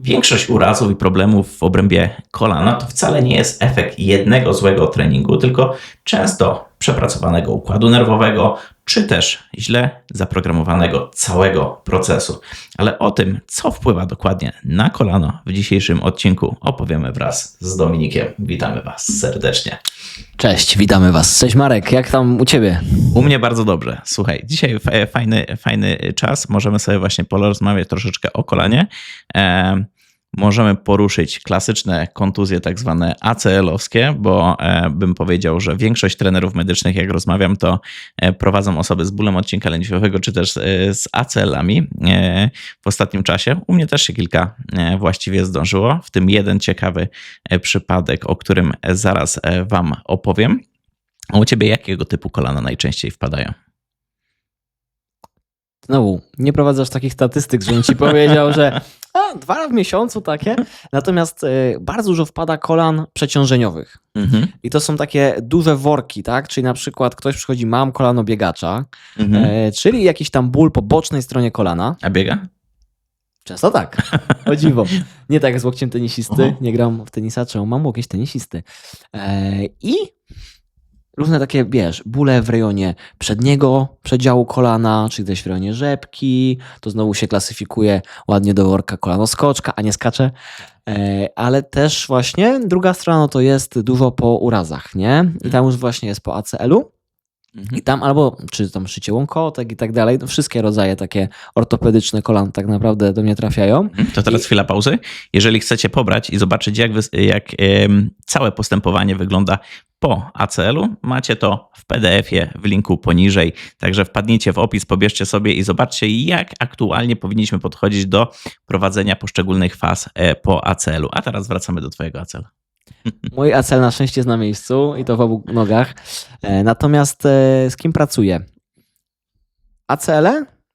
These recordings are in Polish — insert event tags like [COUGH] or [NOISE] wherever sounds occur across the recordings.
Większość urazów i problemów w obrębie kolana to wcale nie jest efekt jednego złego treningu, tylko często przepracowanego układu nerwowego, czy też źle zaprogramowanego całego procesu. Ale o tym, co wpływa dokładnie na kolano, w dzisiejszym odcinku opowiemy wraz z Dominikiem. Witamy Was serdecznie. Cześć, witamy Was. Cześć Marek, jak tam u Ciebie? U mnie bardzo dobrze. Słuchaj, dzisiaj fajny, fajny czas. Możemy sobie właśnie porozmawiać troszeczkę o kolanie. E, możemy poruszyć klasyczne kontuzje, tak zwane ACL-owskie, bo e, bym powiedział, że większość trenerów medycznych, jak rozmawiam, to e, prowadzą osoby z bólem odcinka lędźwiowego, czy też e, z ACL-ami w ostatnim czasie. U mnie też się kilka właściwie zdążyło, w tym jeden ciekawy przypadek, o którym zaraz Wam opowiem. A u ciebie jakiego typu kolana najczęściej wpadają? Znowu, nie prowadzasz takich statystyk, żebym Ci powiedział, że [LAUGHS] dwa w miesiącu takie. Natomiast y, bardzo dużo wpada kolan przeciążeniowych. Mhm. I to są takie duże worki, tak? Czyli na przykład ktoś przychodzi, mam kolano biegacza, Mhm. e, czyli jakiś tam ból po bocznej stronie kolana. A biega? Często tak, o dziwo. Nie tak z łokciem tenisisty, nie gram w tenisa, czemu mam łokieć tenisisty. E, I różne takie, wiesz, bóle w rejonie przedniego przedziału kolana, czyli też w rejonie rzepki, to znowu się klasyfikuje ładnie do worka kolano skoczka, a nie skacze. E, Ale też właśnie druga strona no to jest dużo po urazach, nie? I tam już właśnie jest po ACL-u. Mhm. I tam albo, czy tam szycie łąkotek i tak dalej, no wszystkie rodzaje takie ortopedyczne kolan tak naprawdę do mnie trafiają. Mhm. To teraz I- chwila pauzy. Jeżeli chcecie pobrać i zobaczyć, jak, jak całe postępowanie wygląda po ACL-u, macie to w PDF-ie w linku poniżej. Także wpadnijcie w opis, pobierzcie sobie i zobaczcie, jak aktualnie powinniśmy podchodzić do prowadzenia poszczególnych faz e, po ACL-u. A teraz wracamy do Twojego ACL. [LAUGHS] Mój ACL na szczęście jest na miejscu i to w obu nogach. E, Natomiast e, z kim pracuję? ACL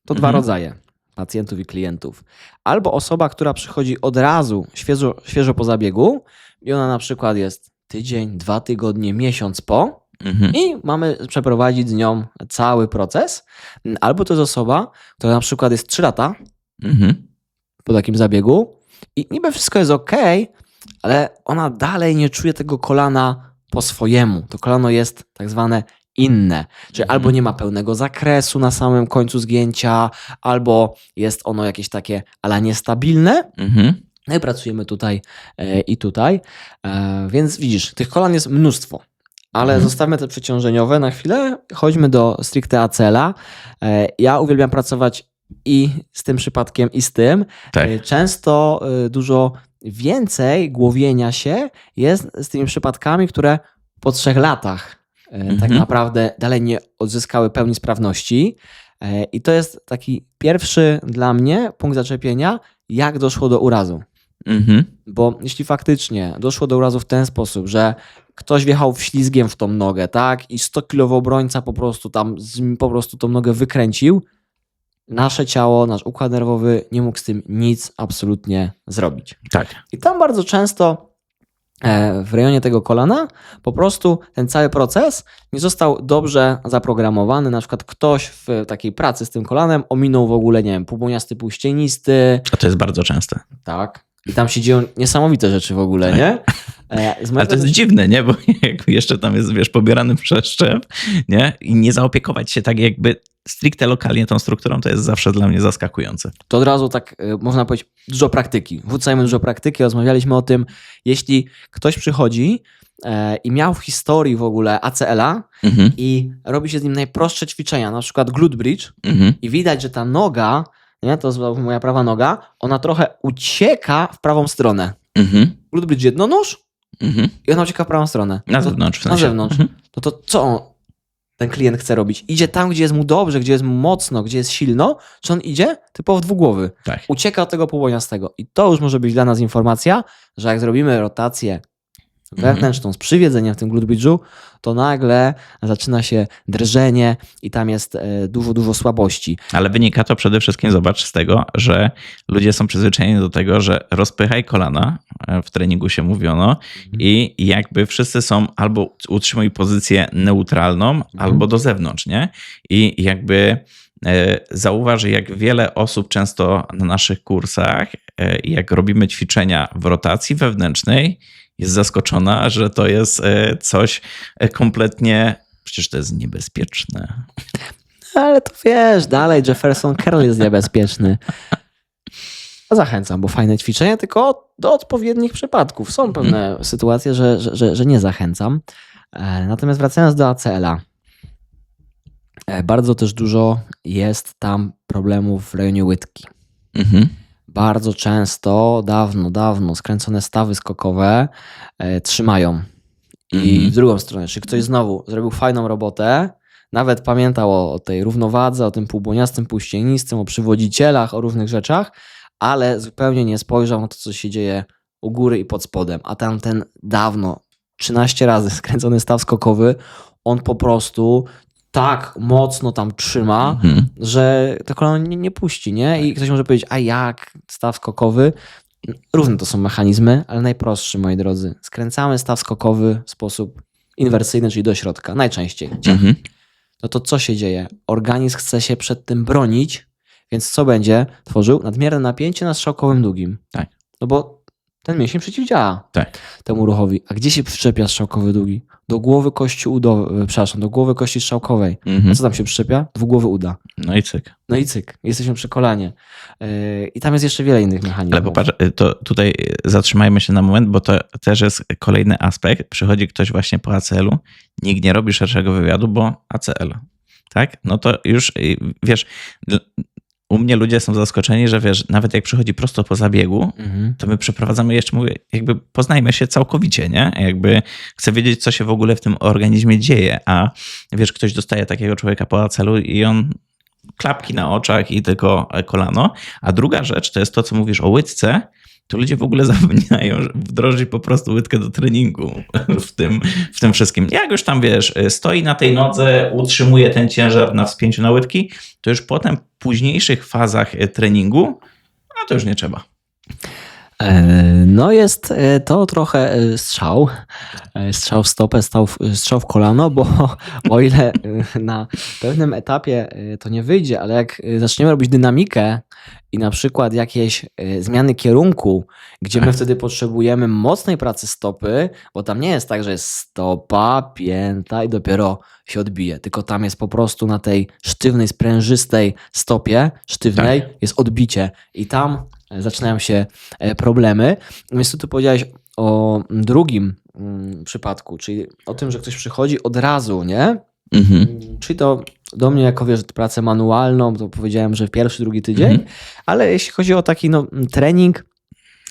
to dwa Mhm. rodzaje pacjentów i klientów. Albo osoba, która przychodzi od razu świeżo, świeżo po zabiegu i ona na przykład jest tydzień, dwa tygodnie, miesiąc po Mhm. i mamy przeprowadzić z nią cały proces. Albo to jest osoba, która na przykład jest 3 lata Mhm. po takim zabiegu i niby wszystko jest ok, ale ona dalej nie czuje tego kolana po swojemu. To kolano jest tak zwane inne, czyli Mhm. albo nie ma pełnego zakresu na samym końcu zgięcia, albo jest ono jakieś takie ala niestabilne. Mhm. No i pracujemy tutaj e, i tutaj. E, więc widzisz, tych kolan jest mnóstwo. Ale Mhm. zostawmy te przeciążeniowe na chwilę. Chodźmy do stricte ACL-a. E, ja uwielbiam pracować i z tym przypadkiem, i z tym. Tak. Często dużo więcej głowienia się jest z tymi przypadkami, które po trzech latach tak Mhm. naprawdę dalej nie odzyskały pełni sprawności. I to jest taki pierwszy dla mnie punkt zaczepienia, jak doszło do urazu. Mhm. Bo jeśli faktycznie doszło do urazu w ten sposób, że ktoś wjechał ślizgiem w tą nogę, tak, i 100-kilowy obrońca po prostu tam po prostu tą nogę wykręcił, nasze ciało, nasz układ nerwowy nie mógł z tym nic absolutnie zrobić. Tak. I tam bardzo często e, w rejonie tego kolana po prostu ten cały proces nie został dobrze zaprogramowany. Na przykład ktoś w takiej pracy z tym kolanem ominął w ogóle, nie wiem, puboniasty półścienisty, A to jest bardzo częste. tak. I tam się dzieją niesamowite rzeczy w ogóle, nie? [LAUGHS] E, Ale to jest dziwne, nie? Bo [LAUGHS] jak jeszcze tam jest, wiesz, pobierany przeszczep, nie? I nie zaopiekować się tak jakby stricte lokalnie tą strukturą, to jest zawsze dla mnie zaskakujące. to od razu tak e, można powiedzieć dużo praktyki. Wrzucajmy dużo praktyki. Rozmawialiśmy o tym, jeśli ktoś przychodzi e, i miał w historii w ogóle ACL-a Mhm. i robi się z nim najprostsze ćwiczenia, na przykład glute bridge Mhm. i widać, że ta noga, nie, to jest moja prawa noga, ona trochę ucieka w prawą stronę. Mhm. Glute bridge jednonóż Mhm. i ona ucieka w prawą stronę. Na To- zewnątrz w na sensie. zewnątrz. Mhm. to to co on, ten klient chce robić? Idzie tam, gdzie jest mu dobrze, gdzie jest mu mocno, gdzie jest silno, czy on idzie typowo w dwugłowy? Tak. Ucieka od tego półboniastego. I to już może być dla nas informacja, że jak zrobimy rotację wewnętrzną z przywiedzeniem w tym glute bridge'u, to nagle zaczyna się drżenie i tam jest e, dużo, dużo słabości. Ale wynika to przede wszystkim, zobacz, z tego, że ludzie są przyzwyczajeni do tego, że rozpychaj kolana, e, w treningu się mówiono, i jakby wszyscy są albo utrzymuj pozycję neutralną, albo do zewnątrz, nie? I jakby e, zauważ, jak wiele osób często na naszych kursach, jak robimy ćwiczenia w rotacji wewnętrznej, jest zaskoczona, że to jest e, coś e, kompletnie, przecież to jest niebezpieczne. Ale to wiesz, dalej Jefferson Carroll jest niebezpieczny. Zachęcam, bo fajne ćwiczenia, tylko do odpowiednich przypadków. Są pewne sytuacje, że, że, że, że nie zachęcam. E, Natomiast wracając do ACL-a. Bardzo też dużo jest tam problemów w rejonie łydki. Mhm. Bardzo często, dawno, dawno skręcone stawy skokowe e, trzymają. I Mhm. w drugą stronę, czy ktoś znowu zrobił fajną robotę, nawet pamiętał o, o tej równowadze, o tym półbłoniastym, półścienistym, o przywodzicielach, o różnych rzeczach, ale zupełnie nie spojrzał na to, co się dzieje u góry i pod spodem. A tamten dawno, 13 razy [LAUGHS] skręcony staw skokowy, on po prostu tak mocno tam trzyma, Mhm. że to kolano nie, nie puści, nie? I ktoś może powiedzieć, a jak staw skokowy? Różne to są mechanizmy, ale najprostszy, moi drodzy. Skręcamy staw skokowy w sposób inwersyjny, czyli do środka, najczęściej. Mhm. No to co się dzieje? Organizm chce się przed tym bronić, więc co będzie? Tworzył nadmierne napięcie na strzałkowym długim. Tak. No bo ten mięsień przeciwdziała Tak. temu ruchowi. A gdzie się przyczepia strzałkowy długi? Do głowy kości udowej, przepraszam, do głowy kości strzałkowej. Mhm. A co tam się przyczepia? Dwugłowy uda. No i cyk. No i cyk, jesteśmy przy kolanie. Yy, I tam jest jeszcze wiele innych mechanizmów. Ale popatrz, y, to tutaj y, zatrzymajmy się na moment, bo to też jest kolejny aspekt. Przychodzi ktoś właśnie po ACL-u, nikt nie robi szerszego wywiadu, bo ACL. Tak? No to już wiesz, u mnie ludzie są zaskoczeni, że wiesz, nawet jak przychodzi prosto po zabiegu, Mhm. to my przeprowadzamy jeszcze, mówię, jakby poznajmy się całkowicie, nie? Jakby chcę wiedzieć, co się w ogóle w tym organizmie dzieje, a wiesz, ktoś dostaje takiego człowieka po acelu i on klapki na oczach i tylko kolano. A druga rzecz to jest to, co mówisz o łydce, to ludzie w ogóle [LAUGHS] zapominają że wdrożyć po prostu łydkę do treningu w tym, w tym wszystkim. Jak już tam, wiesz, stoi na tej nodze, utrzymuje ten ciężar na wspięciu na łydki, to już potem w późniejszych fazach treningu, a to już nie trzeba. E, No jest e, to trochę e, strzał. Strzał w stopę, strzał w, strzał w kolano, bo [LAUGHS] o ile na pewnym etapie to nie wyjdzie, ale jak zaczniemy robić dynamikę i na przykład jakieś zmiany kierunku, gdzie my Tak. wtedy potrzebujemy mocnej pracy stopy, bo tam nie jest tak, że jest stopa, pięta i dopiero się odbije, tylko tam jest po prostu na tej sztywnej, sprężystej stopie, sztywnej, jest odbicie i tam zaczynają się e, problemy. Więc tu ty powiedziałeś o drugim mm, przypadku, czyli o tym, że ktoś przychodzi od razu, nie? Mhm. Czyli to do mnie, jako wiesz, pracę manualną, to powiedziałem, że pierwszy, drugi tydzień, Mhm. ale jeśli chodzi o taki no, trening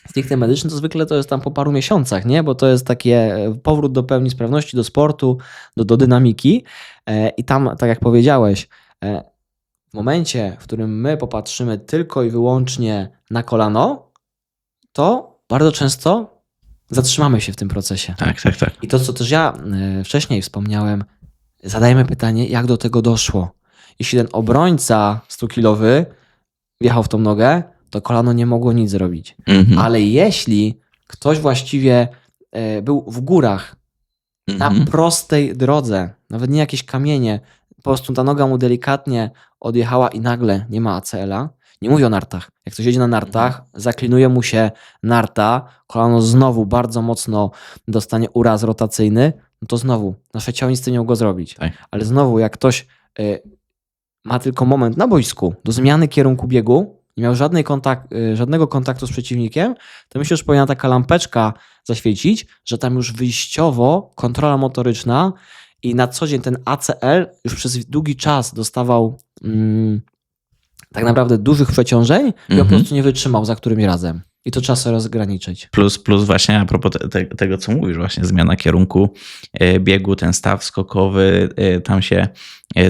stricte medyczny, to zwykle to jest tam po paru miesiącach, nie? Bo to jest takie e, powrót do pełni sprawności, do sportu, do, do dynamiki e, i tam, tak jak powiedziałeś, e, w momencie, w którym my popatrzymy tylko i wyłącznie na kolano, to bardzo często zatrzymamy się w tym procesie. Tak, tak, tak. I to, co też ja e, wcześniej wspomniałem, zadajmy pytanie, jak do tego doszło. Jeśli ten obrońca 100-kilowy wjechał w tą nogę, to kolano nie mogło nic zrobić. Mhm. Ale jeśli ktoś właściwie e, był w górach, na Mhm. prostej drodze, nawet nie jakieś kamienie, po prostu ta noga mu delikatnie odjechała i nagle nie ma ACL-a. Nie mówię o nartach. Jak ktoś jedzie na nartach, Mhm. zaklinuje mu się narta, kolano znowu bardzo mocno dostanie uraz rotacyjny, no to znowu nasze ciało nic z tym nie mogło zrobić. Tak. Ale znowu, jak ktoś y, ma tylko moment na boisku do zmiany kierunku biegu, nie miał żadnej kontak- y, żadnego kontaktu z przeciwnikiem, to myślę, że powinna taka lampeczka zaświecić, że tam już wyjściowo kontrola motoryczna i na co dzień ten ACL już przez długi czas dostawał mm, tak naprawdę dużych przeciążeń i on po Mhm. prostu nie wytrzymał za którymś razem. I to trzeba sobie rozgraniczyć. Plus, plus właśnie a propos te, te, tego, co mówisz, właśnie zmiana kierunku e, biegu, ten staw skokowy, e, tam się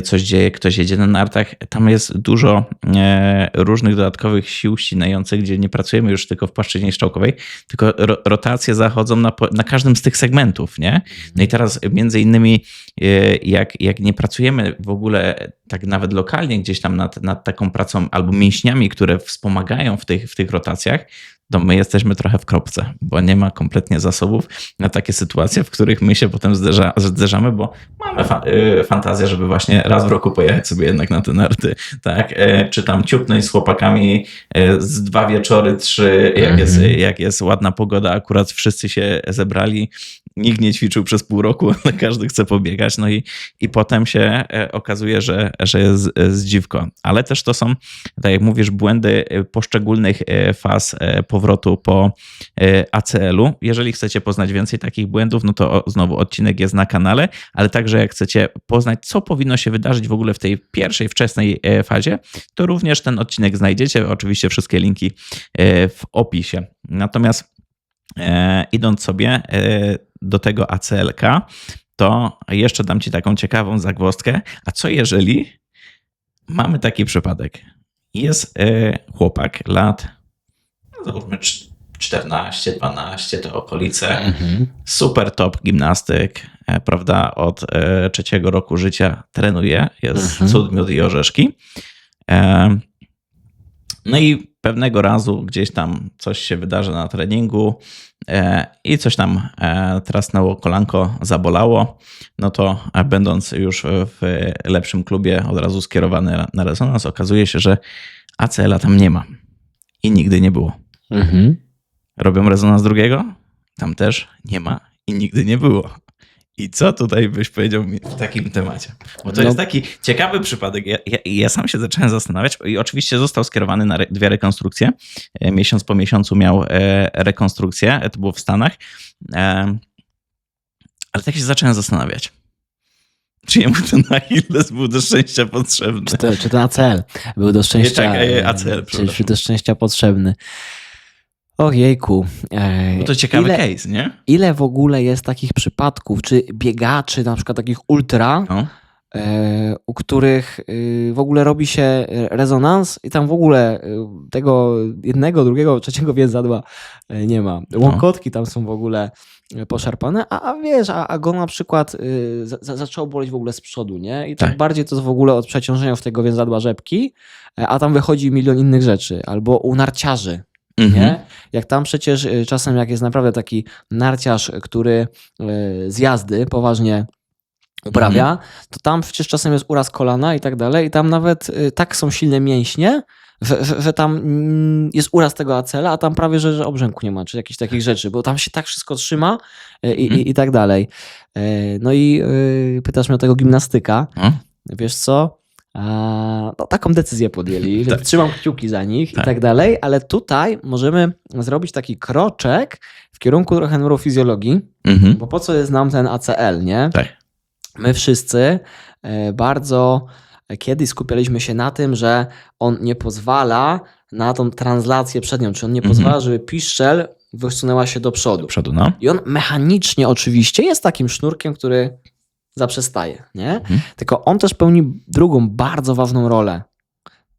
coś dzieje, ktoś jedzie na nartach. Tam jest dużo e, różnych dodatkowych sił ścinających, gdzie nie pracujemy już tylko w płaszczyźnie szczałkowej, tylko ro, rotacje zachodzą na, na każdym z tych segmentów, nie? No i teraz między innymi e, jak, jak nie pracujemy w ogóle tak nawet lokalnie gdzieś tam nad, nad taką pracą albo mięśniami, które wspomagają w tych, w tych rotacjach, to my jesteśmy trochę w kropce, bo nie ma kompletnie zasobów na takie sytuacje, w których my się potem zderza, zderzamy, bo mamy fa- fantazję, żeby właśnie właśnie raz w roku pojechać sobie jednak na te narty, tak? E, Czy tam ciupnąć z chłopakami e, z dwa wieczory, trzy, jak, Mhm. jest, jak jest ładna pogoda, akurat wszyscy się zebrali, nikt nie ćwiczył przez pół roku, [LAUGHS] ale każdy chce pobiegać, no i, i potem się e, okazuje, że, że jest zdziwko. Ale też to są, tak jak mówisz, błędy poszczególnych faz powrotu po ACL-u. Jeżeli chcecie poznać więcej takich błędów, no to znowu odcinek jest na kanale, ale także jak chcecie poznać, co powinno się wydarzyć w ogóle w tej pierwszej, wczesnej e, fazie, to również ten odcinek znajdziecie. Oczywiście wszystkie linki e, w opisie. Natomiast e, idąc sobie do tego ACLK, to jeszcze dam Ci taką ciekawą zagwozdkę. A co jeżeli mamy taki przypadek? Jest chłopak lat, no załóżmy cz- 14, 12, te okolice, Mhm. super top gimnastyk, prawda, od e, trzeciego roku życia trenuje, jest Mhm. cud, miód i orzeszki. E, no i pewnego razu gdzieś tam coś się wydarzy na treningu e, i coś tam e, trasnęło kolanko, zabolało, no to e, będąc już w lepszym klubie od razu skierowany na rezonans, okazuje się, że ACL-a tam nie ma i nigdy nie było. Mhm. Robią rezonans drugiego? Tam też nie ma i nigdy nie było. I co tutaj byś powiedział mi w takim temacie? Bo to No. jest taki ciekawy przypadek. Ja, ja, ja sam się zacząłem zastanawiać i oczywiście został skierowany na re, dwie rekonstrukcje. E, Miesiąc po miesiącu miał e, rekonstrukcję, e, to było w Stanach. E, ale tak się zacząłem zastanawiać. Czy jemu ten Achilles był do szczęścia potrzebny? Czy, to, czy ten ACL był do szczęścia, tak, e, e, ACL, czy, czy do szczęścia potrzebny? Ojejku. e, to ciekawy ile, case, nie? ile w ogóle jest takich przypadków, czy biegaczy, na przykład takich ultra, No. e, u których y, w ogóle robi się rezonans i tam w ogóle y, tego jednego, drugiego, trzeciego więzadła e, nie ma. Łąkotki tam są w ogóle e, poszarpane, a, a wiesz, a, a go na przykład y, za, za, zaczęło boleć w ogóle z przodu, nie? I tak, Tak. bardziej to jest w ogóle od przeciążenia w tego więzadła rzepki, e, a tam wychodzi milion innych rzeczy. Albo u narciarzy, Mhm. nie? Jak tam przecież y, czasem, jak jest naprawdę taki narciarz, który y, z jazdy poważnie uprawia, Mhm. to tam przecież czasem jest uraz kolana i tak dalej, i tam nawet y, tak są silne mięśnie, że, że, że tam mm, jest uraz tego acela, a tam prawie, że, że obrzęku nie ma, czy jakichś takich rzeczy, bo tam się tak wszystko trzyma y, i, Mhm. i, i tak dalej. No i pytasz mnie o tego gimnastyka. No. Wiesz co? No, taką decyzję podjęli, że [LAUGHS] Tak. trzymam kciuki za nich Tak. i tak dalej, ale tutaj możemy zrobić taki kroczek w kierunku trochę neurofizjologii, Mhm. bo po co jest nam ten ACL, nie? Tak. My wszyscy e, bardzo kiedyś skupialiśmy się na tym, że on nie pozwala na tą translację przednią, czy on nie Mhm. pozwala, żeby piszczel wysunęła się do przodu. Do przodu, no. I on mechanicznie oczywiście jest takim sznurkiem, który zaprzestaje, nie? Mhm. Tylko on też pełni drugą bardzo ważną rolę,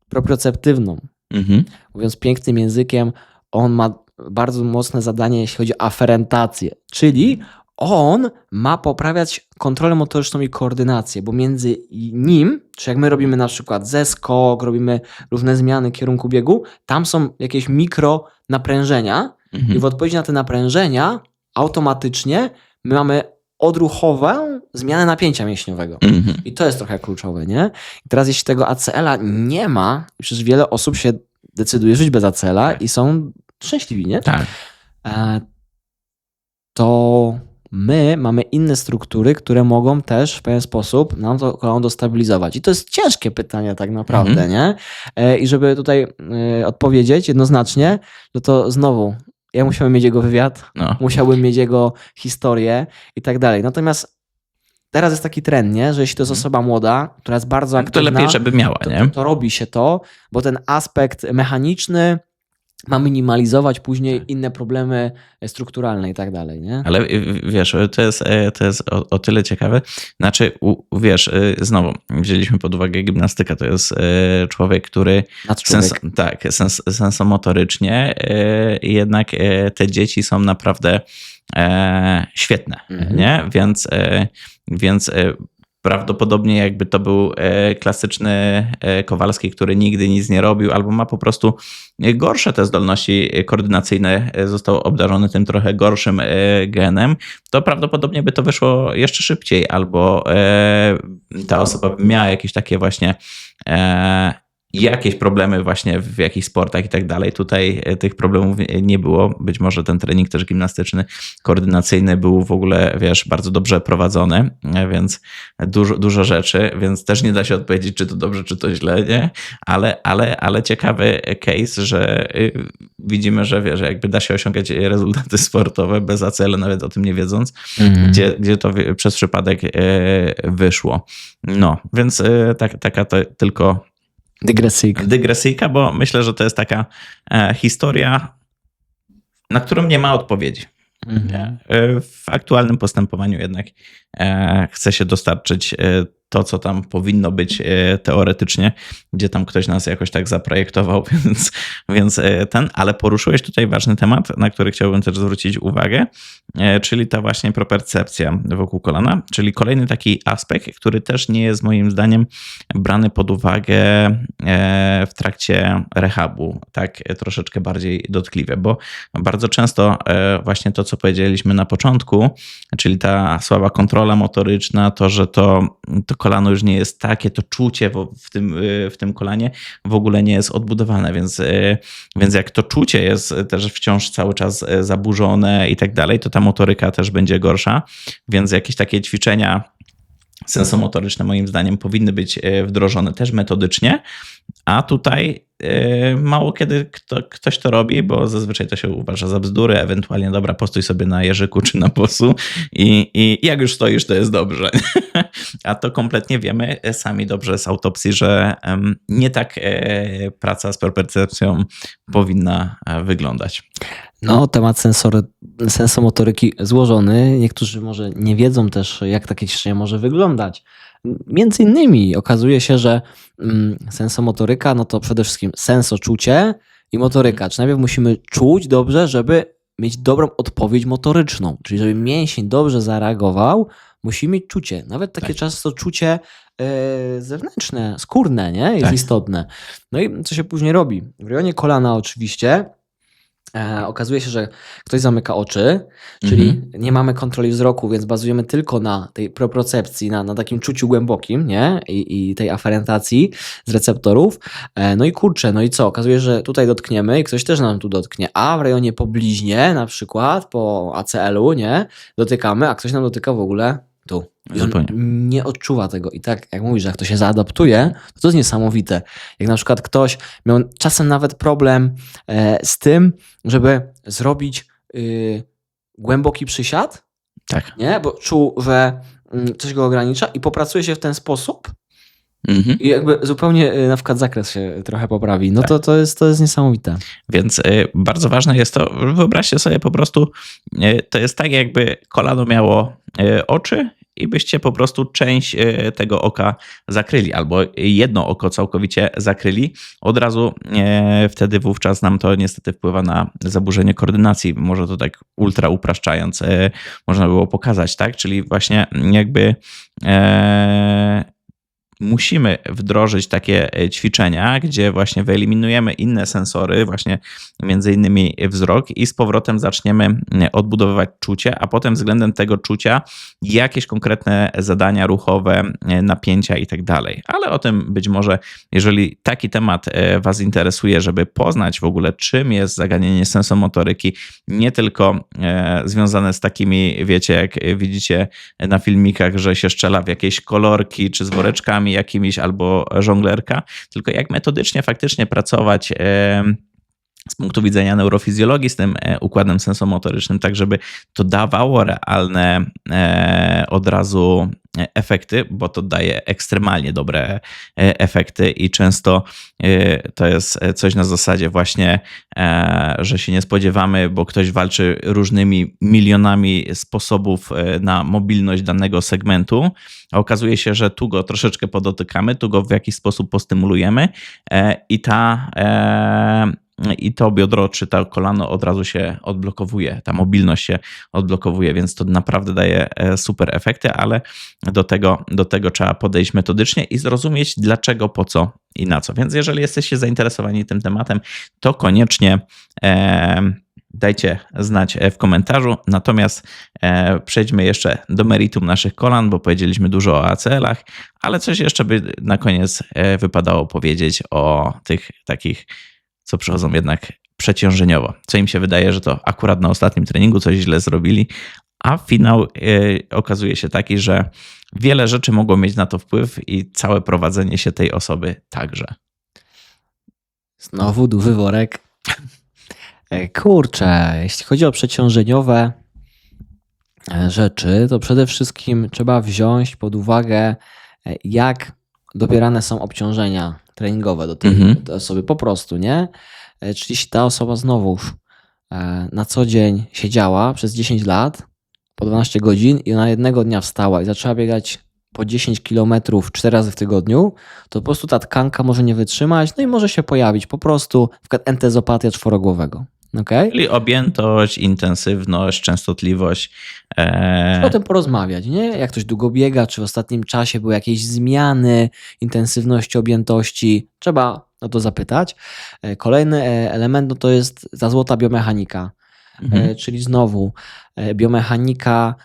proprioceptywną. Mhm. Mówiąc pięknym językiem, on ma bardzo mocne zadanie, jeśli chodzi o aferentację, czyli on ma poprawiać kontrolę motoryczną i koordynację, bo między nim, czy jak my robimy na przykład zeskok, robimy różne zmiany kierunku biegu, tam są jakieś mikro naprężenia i Mhm. w odpowiedzi na te naprężenia automatycznie my mamy odruchową zmianę napięcia mięśniowego. Mhm. I to jest trochę kluczowe, nie? I teraz jeśli tego ACL-a nie ma, przecież wiele osób się decyduje żyć bez ACL-a i są szczęśliwi, nie? Tak. E, to my mamy inne struktury, które mogą też w pewien sposób nam to kolano dostabilizować. I to jest ciężkie pytanie tak naprawdę, Mhm. nie? E, I żeby tutaj e, odpowiedzieć jednoznacznie, no to znowu, ja musiałem mieć jego wywiad, No. musiałbym mieć jego historię i tak dalej. Natomiast teraz jest taki trend, nie? że jeśli to jest Mhm. osoba młoda, która jest bardzo To aktywna, lepiej, żeby miała, to, nie? to, to robi się to, bo ten aspekt mechaniczny ma minimalizować później Tak. inne problemy strukturalne i tak dalej, nie? Ale y, wiesz, to jest, e, to jest o, o tyle ciekawe. Znaczy, u, wiesz, znowu, wzięliśmy pod uwagę gimnastykę. To jest e, człowiek, który sens, tak, sens, sensomotorycznie, e, jednak e, te dzieci są naprawdę e, świetne, Mhm. nie? Więc, e, więc e, prawdopodobnie jakby to był e, klasyczny e, Kowalski, który nigdy nic nie robił, albo ma po prostu gorsze te zdolności koordynacyjne, e, został obdarzony tym trochę gorszym e, genem, to prawdopodobnie by to wyszło jeszcze szybciej, albo e, ta osoba miała jakieś takie właśnie e, jakieś problemy właśnie w jakichś sportach i tak dalej. Tutaj e, tych problemów nie było. Być może ten trening też gimnastyczny, koordynacyjny był w ogóle, wiesz, bardzo dobrze prowadzony, e, więc dużo, dużo rzeczy, więc też nie da się odpowiedzieć, czy to dobrze, czy to źle, nie? Ale, ale, ale ciekawy case, że y, widzimy, że wiesz, jakby da się osiągać rezultaty sportowe bez ACL, nawet o tym nie wiedząc, Mhm. gdzie, gdzie to przez przypadek e, wyszło. No, więc tak, taka to tylko Dygresyjka. dygresyjka, bo myślę, że to jest taka e, historia, na którą nie ma odpowiedzi. Mhm. E, W aktualnym postępowaniu jednak e, chce się dostarczyć to, co tam powinno być e, teoretycznie, gdzie tam ktoś nas jakoś tak zaprojektował, [LAUGHS] więc, więc e, ten, ale poruszyłeś tutaj ważny temat, na który chciałbym też zwrócić uwagę, e, czyli ta właśnie propercepcja wokół kolana, czyli kolejny taki aspekt, który też nie jest moim zdaniem brany pod uwagę w trakcie rehabu, tak troszeczkę bardziej dotkliwie, bo bardzo często właśnie to, co powiedzieliśmy na początku, czyli ta słaba kontrola motoryczna, to, że to, to kolano już nie jest takie, to czucie w, tym, y, w tym kolanie w ogóle nie jest odbudowane, więc, y, więc jak to czucie jest też wciąż cały czas y, zaburzone i tak dalej, to ta motoryka też będzie gorsza, więc jakieś takie ćwiczenia sensomotoryczne moim zdaniem powinny być wdrożone też metodycznie, a tutaj mało kiedy kto, ktoś to robi, bo zazwyczaj to się uważa za bzdury, ewentualnie dobra, postój sobie na jeżyku czy na posu i, i jak już stoisz, to jest dobrze. [LAUGHS] A to kompletnie wiemy sami dobrze z autopsji, że nie tak e, praca z percepcją powinna e, wyglądać. No, temat sensory, sensomotoryki złożony. Niektórzy może nie wiedzą też, jak takie ćwiczenie może wyglądać. Między innymi okazuje się, że mm, sensomotoryka, no to przede wszystkim sensoczucie i motoryka. Czy najpierw musimy czuć dobrze, żeby mieć dobrą odpowiedź motoryczną. Czyli żeby mięsień dobrze zareagował, musi mieć czucie. Nawet takie Tak. często czucie e, zewnętrzne, skórne, nie? Jest Tak. istotne. No i co się później robi? W rejonie kolana oczywiście okazuje się, że ktoś zamyka oczy, czyli Mhm. nie mamy kontroli wzroku, więc bazujemy tylko na tej propriocepcji, na, na takim czuciu głębokim, nie? I, I tej aferentacji z receptorów. E, no i kurczę, no i co? Okazuje się, że tutaj dotkniemy i ktoś też nam tu dotknie, a w rejonie po bliźnie, na przykład po ACL-u, nie? Dotykamy, a ktoś nam dotyka w ogóle tu. Zupełnie. nie odczuwa tego. I tak, jak mówisz, że jak to się zaadaptuje, to to jest niesamowite. Jak na przykład ktoś miał czasem nawet problem e, z tym, żeby zrobić y, głęboki przysiad, Tak. nie? bo czuł, że mm, coś go ogranicza i popracuje się w ten sposób Mhm. i jakby zupełnie y, na przykład zakres się trochę poprawi. No Tak. to, to, jest, to jest niesamowite. Więc y, bardzo ważne jest to, wyobraźcie sobie po prostu, y, to jest tak jakby kolano miało y, oczy i byście po prostu część tego oka zakryli, albo jedno oko całkowicie zakryli. Od razu wtedy wówczas nam to niestety wpływa na zaburzenie koordynacji. Może to tak ultra upraszczając można było pokazać, tak? Czyli właśnie jakby e, musimy wdrożyć takie e, ćwiczenia, gdzie właśnie wyeliminujemy inne sensory, właśnie między innymi wzrok i z powrotem zaczniemy e, odbudowywać czucie, a potem względem tego czucia jakieś konkretne zadania ruchowe, e, napięcia i tak dalej. Ale o tym być może, jeżeli taki temat Was interesuje, żeby poznać w ogóle czym jest zaganienie sensomotoryki, nie tylko związane z takimi, wiecie, jak widzicie na filmikach, że się strzela w jakieś kolorki czy z woreczkami jakimiś albo żonglerka, tylko jak metodycznie faktycznie pracować z punktu widzenia neurofizjologii z tym e, układem sensomotorycznym, tak żeby to dawało realne e, od razu e, efekty, bo to daje ekstremalnie dobre efekty i często to jest coś na zasadzie właśnie, że się nie spodziewamy, bo ktoś walczy różnymi milionami sposobów na mobilność danego segmentu, a okazuje się, że tu go troszeczkę podotykamy, tu go w jakiś sposób postymulujemy i ta, i to biodro czy to kolano od razu się odblokowuje, ta mobilność się odblokowuje, więc to naprawdę daje e, super efekty, ale do tego, do tego trzeba podejść metodycznie i zrozumieć dlaczego, po co i na co. Więc jeżeli jesteście zainteresowani tym tematem, to koniecznie e, dajcie znać w komentarzu. Natomiast e, przejdźmy jeszcze do meritum naszych kolan, bo powiedzieliśmy dużo o ACL-ach, ale coś jeszcze by na koniec e, wypadało powiedzieć o tych takich, co przychodzą jednak przeciążeniowo. Co im się wydaje, że to akurat na ostatnim treningu coś źle zrobili, a finał e, okazuje się taki, że wiele rzeczy mogło mieć na to wpływ i całe prowadzenie się tej osoby także. Znowu duży worek. E, Kurczę, jeśli chodzi o przeciążeniowe e, rzeczy, to przede wszystkim trzeba wziąć pod uwagę, jak dobierane są obciążenia treningowe do tej, Mhm. osoby. Po prostu, nie? E, Czyli jeśli ta osoba znowuż e, na co dzień siedziała przez 10 lat, po 12 godzin i ona jednego dnia wstała i zaczęła biegać po 10 km 4 razy w tygodniu, to po prostu ta tkanka może nie wytrzymać, no i może się pojawić po prostu przykład entezopatia czworogłowego. Okay? Czyli objętość, intensywność, częstotliwość. E, O tym porozmawiać, nie? Jak ktoś długo biega, czy w ostatnim czasie były jakieś zmiany intensywności, objętości, trzeba o to zapytać. E, Kolejny e, element no to jest ta złota biomechanika, mhm. e, czyli znowu e, biomechanika,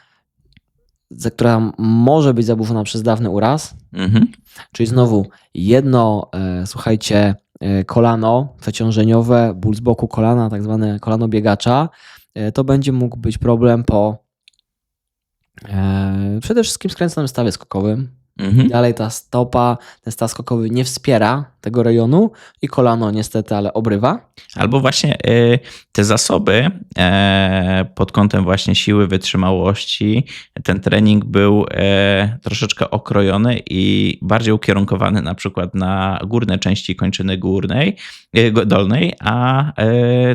która może być zaburzona przez dawny uraz, Mhm. Czyli znowu jedno, e, słuchajcie, e, kolano przeciążeniowe, ból z boku kolana, tak zwane kolano biegacza, e, to będzie mógł być problem po e, przede wszystkim skręconym stawie skokowym. Mhm. Dalej ta stopa, ten staw skokowy nie wspiera tego rejonu i kolano niestety, ale obrywa. Albo właśnie e, te zasoby e, pod kątem właśnie siły, wytrzymałości, ten trening był e, troszeczkę okrojony i bardziej ukierunkowany na przykład na górne części kończyny górnej, e, dolnej, a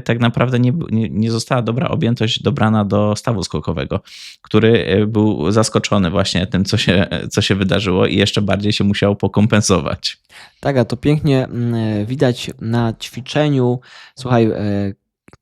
tak naprawdę nie, nie, została dobra objętość dobrana do stawu skokowego, który był zaskoczony właśnie tym, co się, co się wydarzyło i jeszcze bardziej się musiał pokompensować. Tak, a to pięknie mm, widać na ćwiczeniu, słuchaj, e,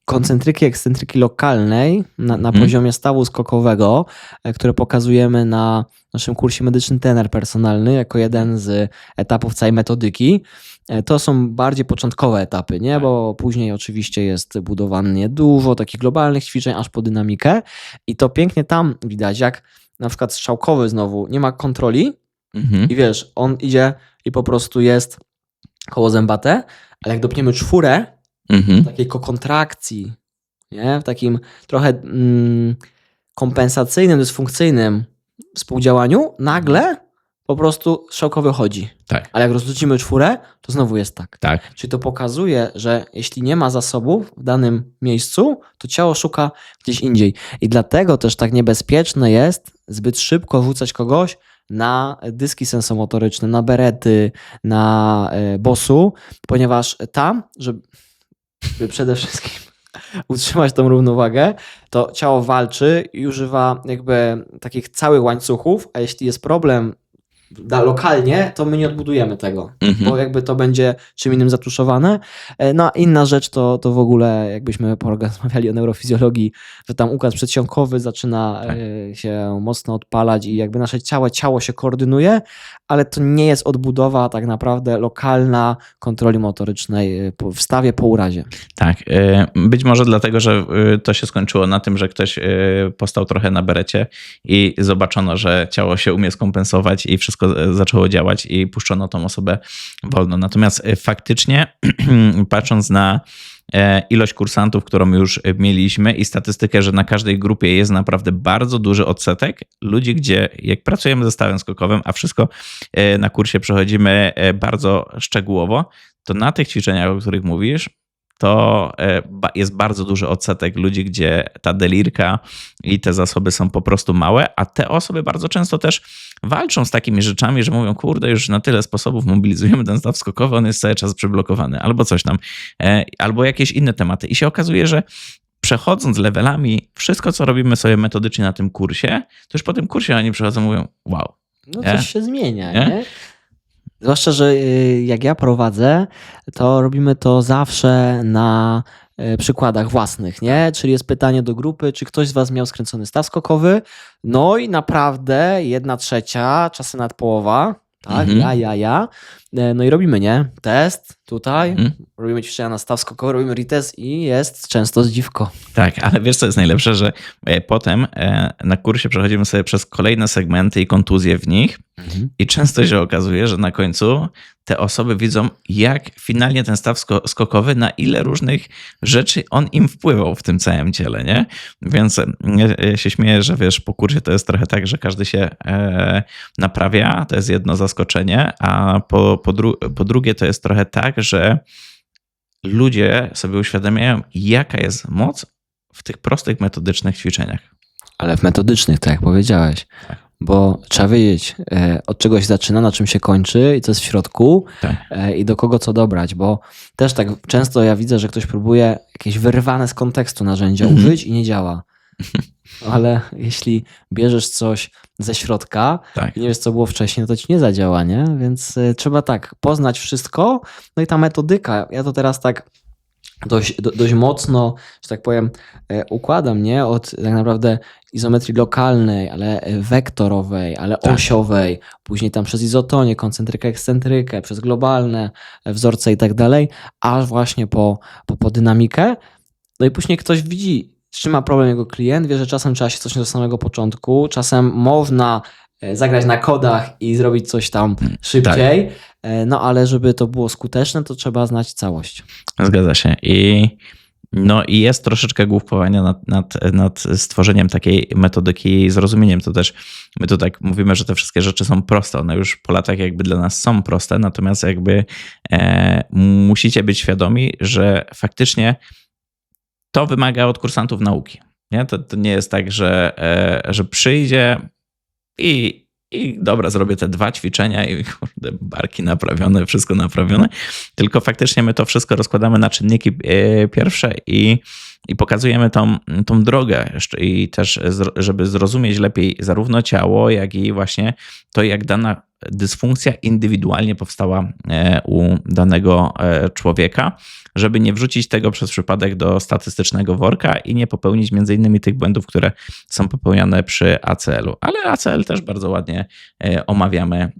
koncentryki, ekscentryki lokalnej na, na Mhm. poziomie stawu skokowego, e, które pokazujemy na naszym kursie medyczny trener personalny jako jeden z etapów całej metodyki. E, To są bardziej początkowe etapy, nie? Tak. Bo później oczywiście jest budowanie dużo takich globalnych ćwiczeń aż po dynamikę i to pięknie tam widać, jak na przykład strzałkowy znowu nie ma kontroli, Mhm. i wiesz, on idzie i po prostu jest koło zębate, ale jak dopniemy czwórę, Mhm. w takiej kontrakcji, nie? w takim trochę mm, kompensacyjnym, dysfunkcyjnym współdziałaniu, nagle po prostu strzałkowy chodzi. Tak, Ale jak rozlucimy czwórę, to znowu jest tak. tak. Czyli to pokazuje, że jeśli nie ma zasobów w danym miejscu, to ciało szuka gdzieś indziej. I dlatego też tak niebezpieczne jest zbyt szybko wrzucać kogoś na dyski sensomotoryczne, na berety, na e, bosu, ponieważ tam, żeby żeby przede wszystkim [LAUGHS] utrzymać tą równowagę, to ciało walczy i używa jakby takich całych łańcuchów, a jeśli jest problem da, lokalnie, to my nie odbudujemy tego Mhm. bo jakby to będzie czym innym zatuszowane. E, No a inna rzecz to, to w ogóle, jakbyśmy porozmawiali o neurofizjologii, że tam układ przedsionkowy zaczyna Tak. e, się mocno odpalać i jakby nasze ciało, ciało się koordynuje, ale to nie jest odbudowa tak naprawdę lokalna kontroli motorycznej e, w stawie po urazie. Tak, być może dlatego, że to się skończyło na tym, że ktoś postał trochę na berecie i zobaczono, że ciało się umie skompensować i wszystko e, zaczęło działać i puszczono tą osobę wolno. Natomiast e, faktycznie, [CLEARS THROAT] patrząc na e, ilość kursantów, którą już mieliśmy i statystykę, że na każdej grupie jest naprawdę bardzo duży odsetek ludzi, gdzie jak pracujemy ze stawem skokowym, a wszystko na kursie przechodzimy bardzo szczegółowo, to na tych ćwiczeniach, o których mówisz, to e, jest bardzo duży odsetek ludzi, gdzie ta delirka i te zasoby są po prostu małe, a te osoby bardzo często też walczą z takimi rzeczami, że mówią, kurde, już na tyle sposobów mobilizujemy ten staw skokowy, on jest cały czas przyblokowany, albo coś tam, e, albo jakieś inne tematy. I się okazuje, że przechodząc levelami, wszystko, co robimy sobie metodycznie na tym kursie, to już po tym kursie oni przychodzą i mówią, wow, No Nie? coś się zmienia, Nie? nie? Zwłaszcza, że y, jak ja prowadzę, to robimy to zawsze na y, przykładach własnych, nie? Czyli jest pytanie do grupy, czy ktoś z Was miał skręcony staw skokowy? No i naprawdę jedna trzecia, czasem nawet połowa, tak? Mhm. Ja, ja, ja. E, No i robimy, nie? Test tutaj, Mhm. robimy ćwiczenia na staw skokowy, robimy retest i jest często zdziwko. Tak, ale wiesz co jest najlepsze, że e, potem e, na kursie przechodzimy sobie przez kolejne segmenty i kontuzje w nich i często się okazuje, że na końcu te osoby widzą, jak finalnie ten staw sko- skokowy, na ile różnych rzeczy on im wpływał w tym całym ciele, nie? Więc ja się śmieję, że wiesz, po kursie to jest trochę tak, że każdy się naprawia, to jest jedno zaskoczenie, a po, po, dru- po drugie to jest trochę tak, że ludzie sobie uświadamiają, jaka jest moc w tych prostych, metodycznych ćwiczeniach. Ale w metodycznych, tak jak powiedziałeś. Tak. Bo trzeba wiedzieć, e, od czego się zaczyna, na czym się kończy i co jest w środku Tak. e, i do kogo co dobrać, bo też tak często ja widzę, że ktoś próbuje jakieś wyrwane z kontekstu narzędzia Mhm. użyć i nie działa. [LAUGHS] Ale jeśli bierzesz coś ze środka Tak. i nie wiesz, co było wcześniej, to ci nie zadziała, nie? Więc e, trzeba tak poznać wszystko. No i ta metodyka, ja to teraz tak dość, do, dość mocno, że tak powiem, e, układam, nie? Od tak naprawdę izometrii lokalnej, ale e, wektorowej, ale Tak. osiowej, później tam przez izotonię, koncentrykę, ekscentrykę, przez globalne wzorce i tak dalej, aż właśnie po, po, po dynamikę. No i później ktoś widzi, z czym ma problem jego klient, wie, że czasem trzeba się coś do samego początku, czasem można e, zagrać na kodach i zrobić coś tam szybciej, e, no ale żeby to było skuteczne, to trzeba znać całość. Zgadza się. I, no, i jest troszeczkę główkowania nad, nad, nad stworzeniem takiej metodyki i zrozumieniem. To też my tu tak mówimy, że te wszystkie rzeczy są proste. One już po latach jakby dla nas są proste, natomiast jakby e, musicie być świadomi, że faktycznie to wymaga od kursantów nauki. Nie? To, to nie jest tak, że, e, że przyjdzie i, i dobra, zrobię te dwa ćwiczenia i kurde, barki naprawione, wszystko naprawione. Tylko faktycznie my to wszystko rozkładamy na czynniki e, pierwsze i, i pokazujemy tą, tą drogę i też, żeby zrozumieć lepiej zarówno ciało, jak i właśnie to, jak dana dysfunkcja indywidualnie powstała e, u danego człowieka, żeby nie wrzucić tego przez przypadek do statystycznego worka i nie popełnić między innymi tych błędów, które są popełniane przy ACL-u. Ale ACL też bardzo ładnie e, omawiamy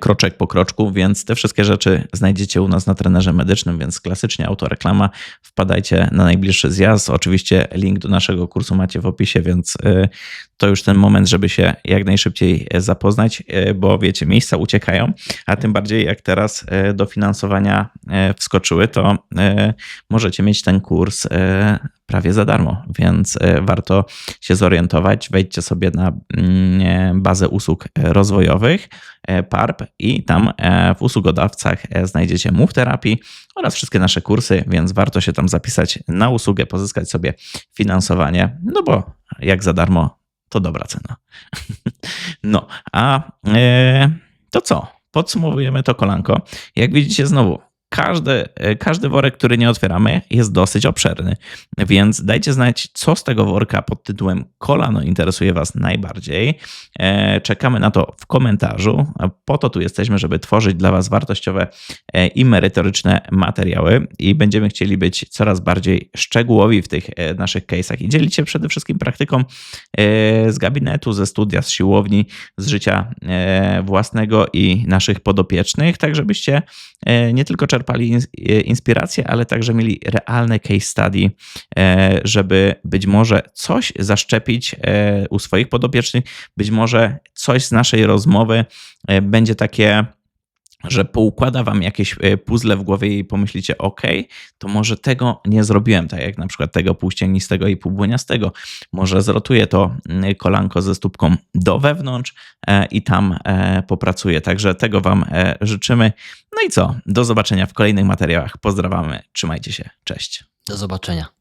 kroczek po kroczku, więc te wszystkie rzeczy znajdziecie u nas na trenerze medycznym, więc klasycznie autoreklama. Wpadajcie na najbliższy zjazd. Oczywiście link do naszego kursu macie w opisie, więc e, to już ten moment, żeby się jak najszybciej e, zapoznać, e, bo wiecie, miejsca uciekają, a tym bardziej jak teraz e, dofinansowania e, wskoczyły, to e, możecie mieć ten kurs e, prawie za darmo, więc e, warto się zorientować. Wejdźcie sobie na mm, bazę usług e, rozwojowych e, PARP i tam e, w usługodawcach e, znajdziecie Move Therapy oraz wszystkie nasze kursy, więc warto się tam zapisać na usługę, pozyskać sobie finansowanie, no bo jak za darmo, to dobra cena. [LAUGHS] No, a e, to co? Podsumowujemy to kolanko. Jak widzicie, znowu. Każdy, e, każdy worek, który nie otwieramy, jest dosyć obszerny, więc dajcie znać, co z tego worka pod tytułem kolano interesuje Was najbardziej. E, Czekamy na to w komentarzu. Po to tu jesteśmy, żeby tworzyć dla Was wartościowe e, i merytoryczne materiały i będziemy chcieli być coraz bardziej szczegółowi w tych naszych case'ach i dzielić się przede wszystkim praktyką z gabinetu, ze studia, z siłowni, z życia własnego i naszych podopiecznych, tak żebyście nie tylko czerpali e, inspirację, ale także mieli realne case study, e, żeby być może coś zaszczepić e, u swoich podopiecznych, być może coś z naszej rozmowy e, będzie takie że poukłada wam jakieś e, puzzle w głowie i pomyślicie, ok, to może tego nie zrobiłem, tak jak na przykład tego półścięgnistego i półbłoniastego. Może zrotuję to mm, kolanko ze stópką do wewnątrz e, i tam e, popracuję. Także tego wam życzymy. No i co? Do zobaczenia w kolejnych materiałach. Pozdrawiamy. Trzymajcie się. Cześć. Do zobaczenia.